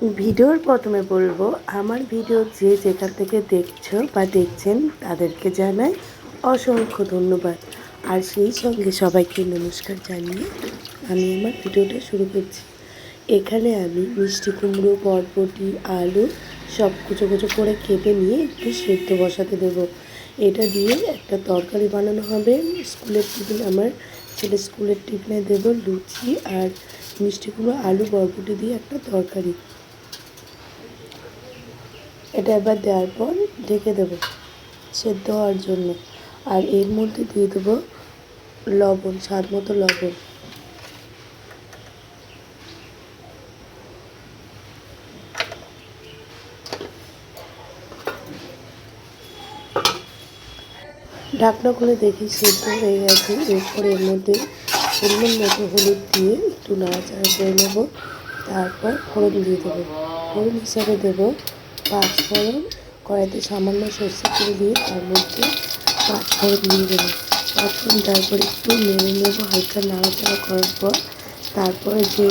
ভিডিওর প্রথমে বলব, আমার ভিডিও যে যেখান থেকে দেখছ বা দেখছেন, তাদেরকে জানাই অসংখ্য ধন্যবাদ। আর সেই সঙ্গে সবাইকে নমস্কার জানিয়ে আমি আমার ভিডিওটা শুরু করছি। এখানে আমি মিষ্টি কুমড়ো, বরবটি, আলু সব কুচো কুচো করে কেটে নিয়ে একটু সেদ্ধ বসাতে দেবো। এটা দিয়ে একটা তরকারি বানানো হবে। স্কুলের টিফিন আমার ছেলে স্কুলের টিফিনে দেবো লুচি আর মিষ্টি কুমড়ো, আলু, বরবটি দিয়ে একটা তরকারি। এটা এবার দেওয়ার পর ঢেকে দেবো সেদ্ধ হওয়ার জন্য। আর এর মধ্যে দিয়ে দেবো লবণ, স্বাদ মতো লবণ। ঢাকনা খুলে দেখি সেদ্ধ হয়ে গেছে। এরপর এর মধ্যে পরিমাণ মতো হলুদ দিয়ে একটু নাড়াচাড়া করে নেব। তারপর ফোড়ন দিয়ে দেবো। ফোড়ন হিসাবে দেবো পাঁচ ফোড়ন, কড়াইতে সামান্য সর্ষে তেল দিয়ে তার মধ্যে পাঁচ ফোড়ন দিয়ে দেবো। পাঁচ ফোড়ন তারপর একটু নেড়ে নেব, হালকা নাড়াচাড়া করার পর তারপরে যে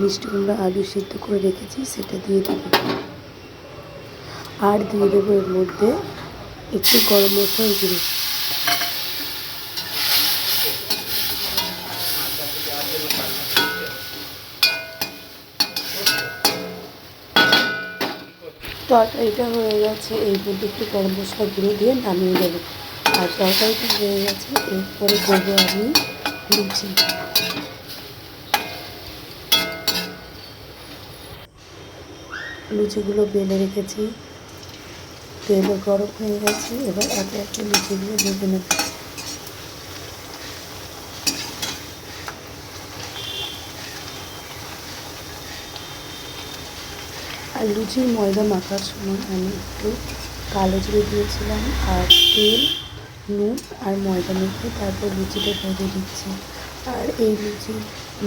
মিষ্টি কুমড়া আলু সিদ্ধ করে রেখেছি সেটা দিয়ে দেবো। আর দিয়ে দেবো এর মধ্যে একটু গরম মশলার গুঁড়ো। তরকারিটা হয়ে গেছে, এই মধ্যে একটু গরম মশলা গুঁড়ো দিয়ে নামিয়ে দেবো আর তরকারিটা হয়ে গেছে, এরপরে দেবো আমি লুচি। লুচিগুলো বেলে রেখেছি। তেলও গরম হয়ে গেছে, এবার একে একে লুচিগুলো ভেজে নেব। আর লুচির ময়দা মাখার সময় আমি একটু কালো জিরে দিয়েছিলাম আর তেল, নুন আর ময়দা মেখে তারপর লুচিটা ভেজে দিচ্ছি। আর এই লুচি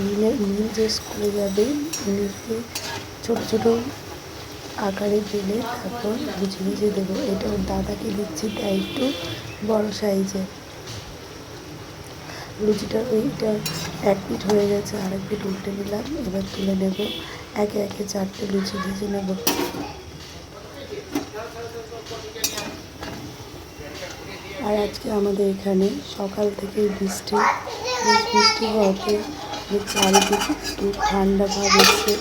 মিলের মিল যে স্কুলে যাবে মিলকে ছোটো ছোটো আকারে বেলে তারপর লুচি ভেজে দেবো। এটা ওর দাদাকে দিচ্ছি, তাই একটু বড় সাইজের লুচিটা ওইটা এক পিঠ হয়ে গেছে, আরেক পিঠ উল্টে নিলাম, এবার তুলে নেব। একে একে চারটে লুচি ভেজে নেব। আর আজকে আমাদের এখানে সকাল থেকে বৃষ্টি। বেশ বৃষ্টি হওয়াতে চারিদিকে একটু ঠান্ডা ভাব এসছে।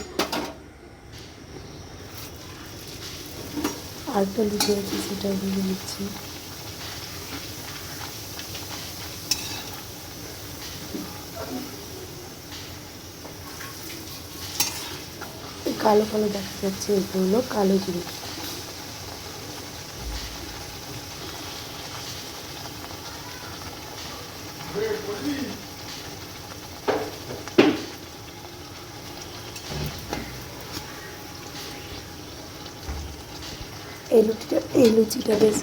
আরেকটা লুচি আছে সেটা ভেজে নিচ্ছি। কালো কালো দেখা যাচ্ছে, এগুলো হলো কালো জিরে এই লুচিটা এই লুচিটা বেশ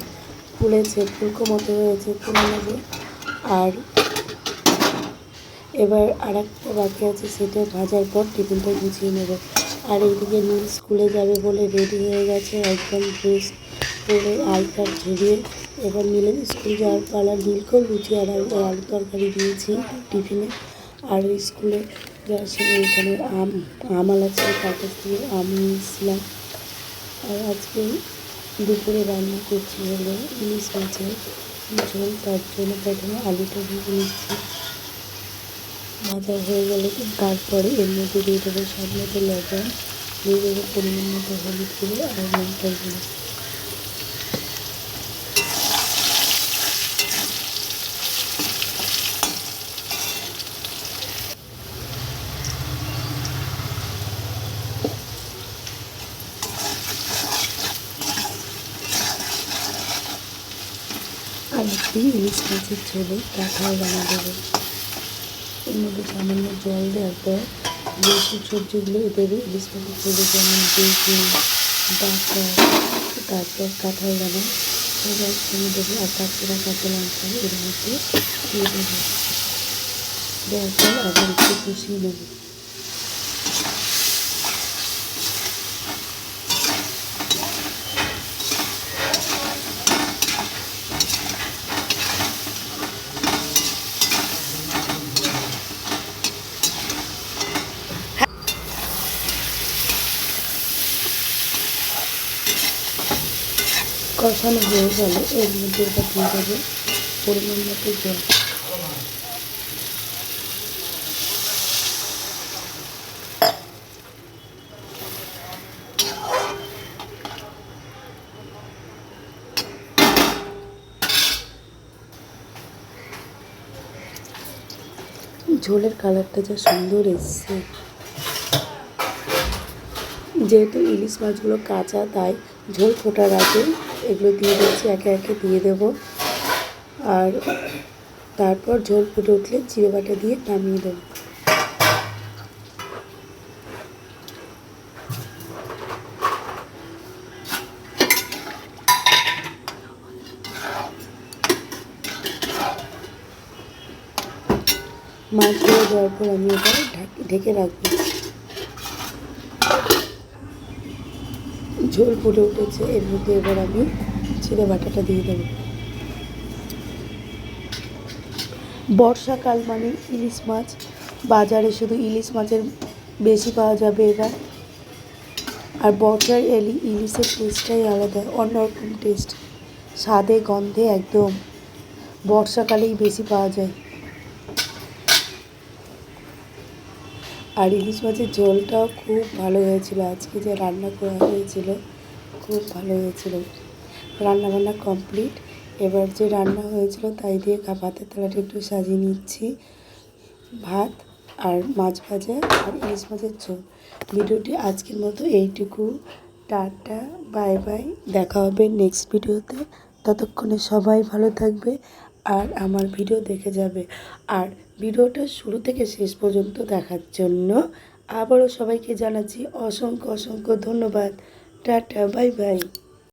ফুলেছে ফুলকো মতো হয়েছে তুলে নেবে আর এবার আর একটা বাকি আছে, সেটা ভাজার পর টিফিনটা গুছিয়ে নেবে। আর এইদিকে নীল স্কুলে যাবে বলে রেডি হয়ে গেছে একদম ড্রেস পরে আইকার ঝরিয়ে এবার নীলের স্কুল যাওয়ার পালা নীলকেও লুচি আর আলু তরকারি দিয়েছি টিফিনে। আর স্কুলে যাওয়ার সময় এখানে আম আমাল আছে কাছ থেকে আম নিয়েছিলাম। আর আজকে দুপুরে রান্না করছি হলো ইলিশ মাছের ঝোল, তার জন্য প্রথমে আলুটা ভেজে নিচ্ছি। ভাজা হয়ে গেলে তারপরে এর মধ্যে দিয়ে দেবো স্বাদ মতো লবণ। দিয়ে দেবো পরিমাণ মতো হলুদ গুঁড়ো আর লঙ্কার গুঁড়ো। আর একটি ইলিশ মাছের ঝোলে কাঁঠাল বানা দেবো এর মধ্যে সামান্য জল দেওয়ার পর বেশি সবজিগুলো দেবে মাছের ঝোলে যেমন বেগুন ডাঁটা তারপর কাঁঠাল দানা সবাই সঙ্গে দেবো আর কাঁচরা কাঁচা লঙ্কা এর মধ্যে দেওয়ার পর আবার একটু কষিয়ে নেব। কষানো হয়ে গেলে এর মধ্যে এটা দিয়ে দেবে পরিমাণ মতো জল। ঝোলের কালারটা যা সুন্দর এসছে। যেহেতু ইলিশ মাছগুলো কাঁচা, তাই ঝোল ফোটার আগে এগুলো দিয়ে দিচ্ছি একে একে দিয়ে দেব। আর তারপর ঝোল ফুটে উঠলে জিরে বাটা দিয়ে নামিয়ে দেবো। মাছগুলো দেওয়ার পর আমি এটা ঢেকে রাখব। ঝোল ফুটে উঠেছে, এর মধ্যে এবার আমি চিড়ে বাটাটা দিয়ে দেবো। বর্ষাকাল মানে ইলিশ মাছ। বাজারে শুধু ইলিশ মাছের বেশি পাওয়া যাবে এবার। আর বর্ষার এলি, ইলিশের টেস্টটাই আলাদা, অন্যরকম টেস্ট স্বাদে, গন্ধে একদম। বর্ষাকালেই বেশি পাওয়া যায়। আর ইলিশ মাছের ঝোলটাও খুব ভালো হয়েছিল। আজকে যে রান্না করা হয়েছিল, খুব ভালো হয়েছিল। রান্না বান্না কমপ্লিট এবার যে রান্না হয়েছিল তাই দিয়ে ভাতের থালাটা একটু সাজিয়ে নিচ্ছি। ভাত আর মাছ ভাজা আর ইলিশ মাছের ঝোল। ভিডিওটি আজকের মতো এইটুকু। Tata, bye bye. দেখা হবে নেক্সট ভিডিওতে। ততক্ষণে সবাই ভালো থাকবে আর আমার ভিডিও দেখে যাবে। আর ভিডিওটা শুরু থেকে শেষ পর্যন্ত দেখার জন্য আবারও সবাইকে জানাচ্ছি অসংখ্য অসংখ্য ধন্যবাদ। Tata, bye bye.